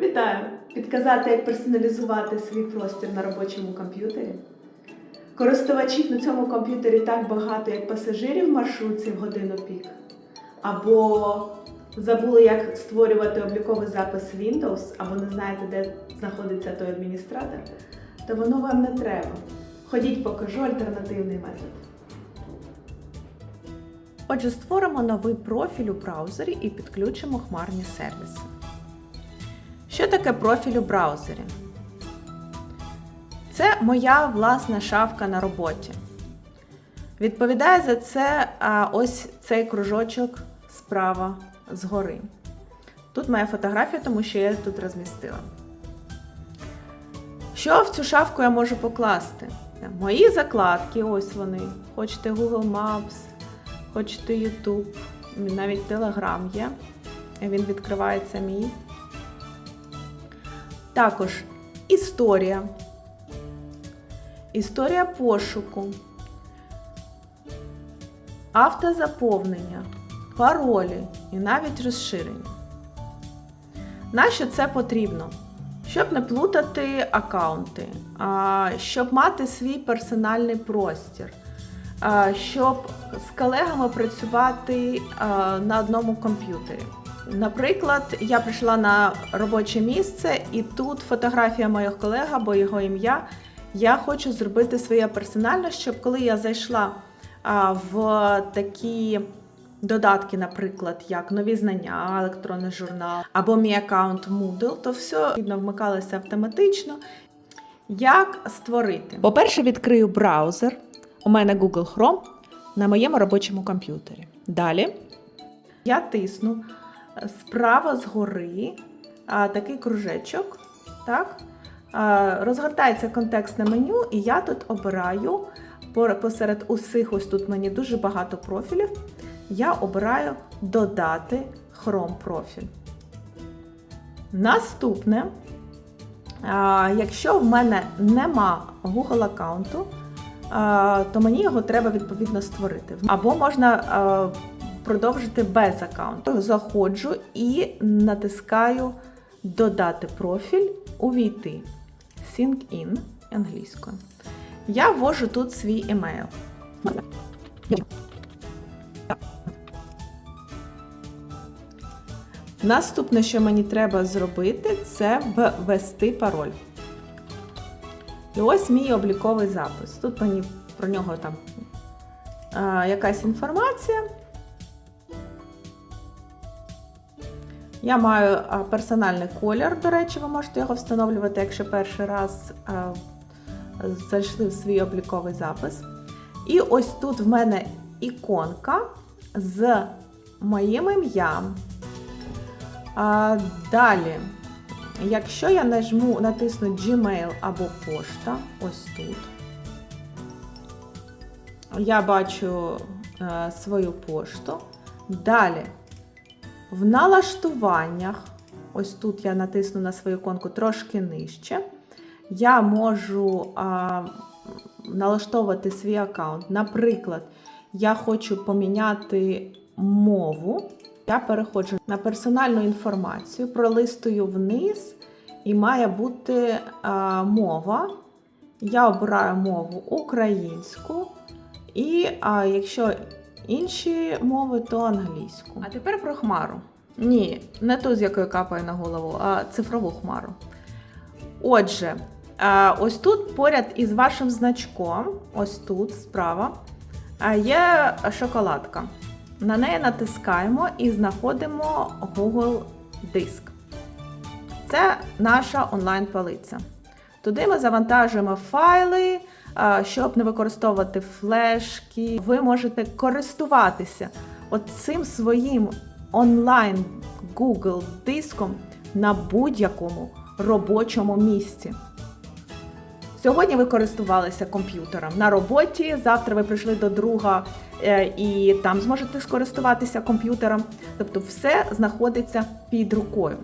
Вітаю! Підказати, як персоналізувати свій простір на робочому комп'ютері. Користувачів на цьому комп'ютері так багато, як пасажирів в маршрутці в годину пік. Або забули, як створювати обліковий запис Windows, або не знаєте, де знаходиться той адміністратор, то воно вам не треба. Ходіть, покажу альтернативний метод. Отже, створимо новий профіль у браузері і підключимо хмарні сервіси. Що таке профіль у браузері? Це моя власна шафка на роботі. Відповідає за це ось цей кружочок справа згори. Тут моя фотографія, тому що я її тут розмістила. Що в цю шафку я можу покласти? Мої закладки, ось вони. Хочете Google Maps, хочете YouTube, навіть Telegram є. Він відкривається мій. Також історія. Історія пошуку, автозаповнення, паролі і навіть розширення. Нащо це потрібно? Щоб не плутати аккаунти, щоб мати свій персональний простір, щоб з колегами працювати на одному комп'ютері. Наприклад, я прийшла на робоче місце, і тут фотографія моїх колег або його ім'я. Я хочу зробити своє персональне, щоб коли я зайшла в такі додатки, наприклад, як нові знання, електронний журнал або мій аккаунт Moodle, то все вмикалося автоматично. Як створити? По-перше, відкрию браузер. У мене Google Chrome на моєму робочому комп'ютері. Далі я тисну справа згори такий кружечок. Так? Розгортається контекстне меню, і я тут обираю посеред усіх, ось тут мені дуже багато профілів. Я обираю додати Chrome профіль. Наступне, якщо в мене нема Google аккаунту, то мені його треба відповідно створити. Або можна продовжити без аккаунту. Заходжу і натискаю Додати профіль, увійти. Sync in англійською. Я ввожу тут свій емейл. Наступне, що мені треба зробити, це ввести пароль. І ось мій обліковий запис. Тут мені про нього там а, якась інформація. Я маю персональний колір, до речі, ви можете його встановлювати, якщо перший раз зайшли в свій обліковий запис. І ось тут в мене іконка з моїм ім'ям. Далі, якщо я нажму, натисну Gmail або пошта, ось тут, я бачу е, свою пошту. Далі, в налаштуваннях, ось тут я натисну на свою іконку трошки нижче, я можу а, налаштовувати свій аккаунт. Наприклад, я хочу поміняти мову. Я переходжу на персональну інформацію, пролистую вниз, і має бути а, мова. Я обираю мову українську, і а, якщо інші мови, то англійську. А тепер про хмару. Ні, не ту, з якою капає на голову, а цифрову хмару. Отже, ось тут поряд із вашим значком, ось тут справа, є шоколадка. На неї натискаємо і знаходимо Google Диск. Це наша онлайн-палиця. Туди ми завантажуємо файли, щоб не використовувати флешки. Ви можете користуватися от цим своїм онлайн Google диском на будь-якому робочому місці. Сьогодні ви користувалися комп'ютером на роботі. Завтра ви прийшли до друга е, і там зможете скористуватися комп'ютером. Тобто, все знаходиться під рукою.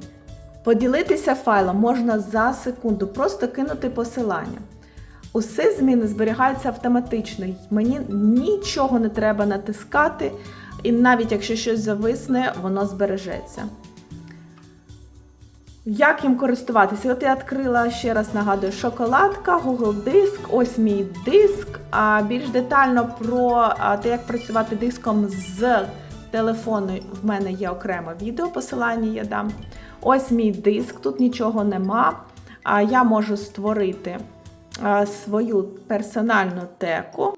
Поділитися файлом можна за секунду, просто кинути посилання. Усе зміни зберігаються автоматично. Мені нічого не треба натискати, і навіть якщо щось зависне, воно збережеться. Як їм користуватися? От я відкрила ще раз нагадую, шоколадка, Google Диск, ось мій диск. А більш детально про те, як працювати диском з телефону, в мене є окреме відео, посилання я дам. Ось мій диск, тут нічого нема. А я можу створити свою персональну теку.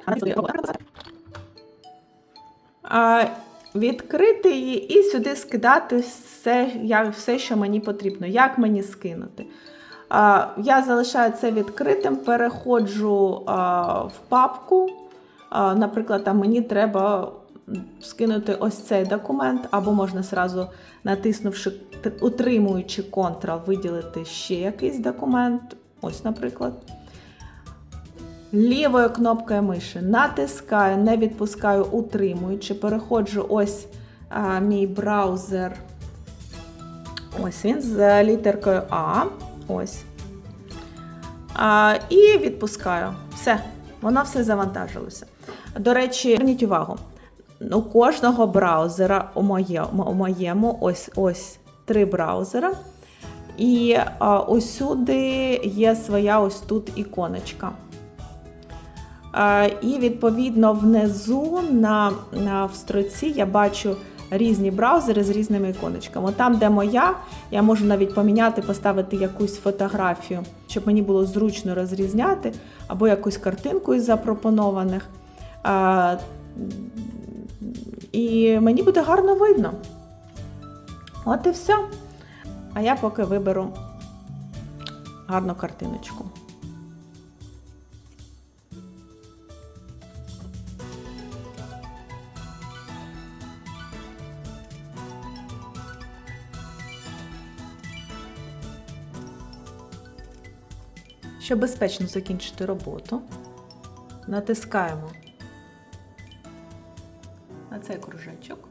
Відкрити її і сюди скидати все, як, все, що мені потрібно. Як мені скинути? А, я залишаю це відкритим, переходжу а, в папку. А, наприклад, там мені треба скинути ось цей документ, або можна зразу, натиснувши, утримуючи Ctrl, виділити ще якийсь документ. Ось, наприклад. Лівою кнопкою миші натискаю, не відпускаю, утримуючи. Переходжу ось а, мій браузер. Ось він з літеркою А. Ось. А, і відпускаю. Все, воно все завантажилося. До речі, зверніть увагу. У кожного браузера у моєму, у моєму ось ось три браузера. І а, усюди є своя ось тут іконочка. І відповідно внизу на, на в строці я бачу різні браузери з різними іконочками. Там, де моя, я можу навіть поміняти, поставити якусь фотографію, щоб мені було зручно розрізняти, або якусь картинку із запропонованих. І мені буде гарно видно. От і все. А я поки виберу гарну картиночку. Щоб безпечно закінчити роботу, натискаємо на цей кружечок,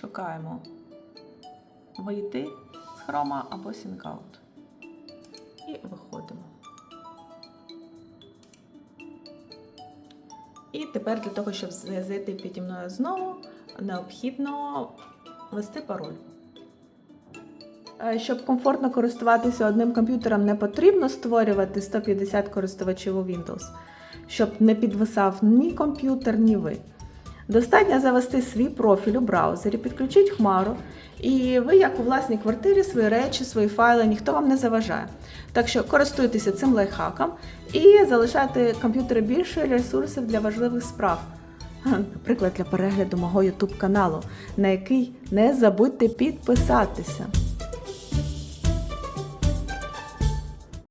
шукаємо вийти з хрома або сінкаут і виходимо. І тепер для того, щоб зайти піді мною знову, необхідно ввести пароль. Е, Щоб комфортно користуватися одним комп'ютером, не потрібно створювати 150 користувачів у Windows, щоб не підвисав ні комп'ютер, ні ви. Достатньо завести свій профіль у браузері, підключити хмару, і ви, як у власній квартирі, свої речі, свої файли, ніхто вам не заважає. Так що користуйтеся цим лайфхаком і залишайте комп'ютери більше ресурсів для важливих справ. Наприклад, для перегляду мого YouTube каналу, на який не забудьте підписатися.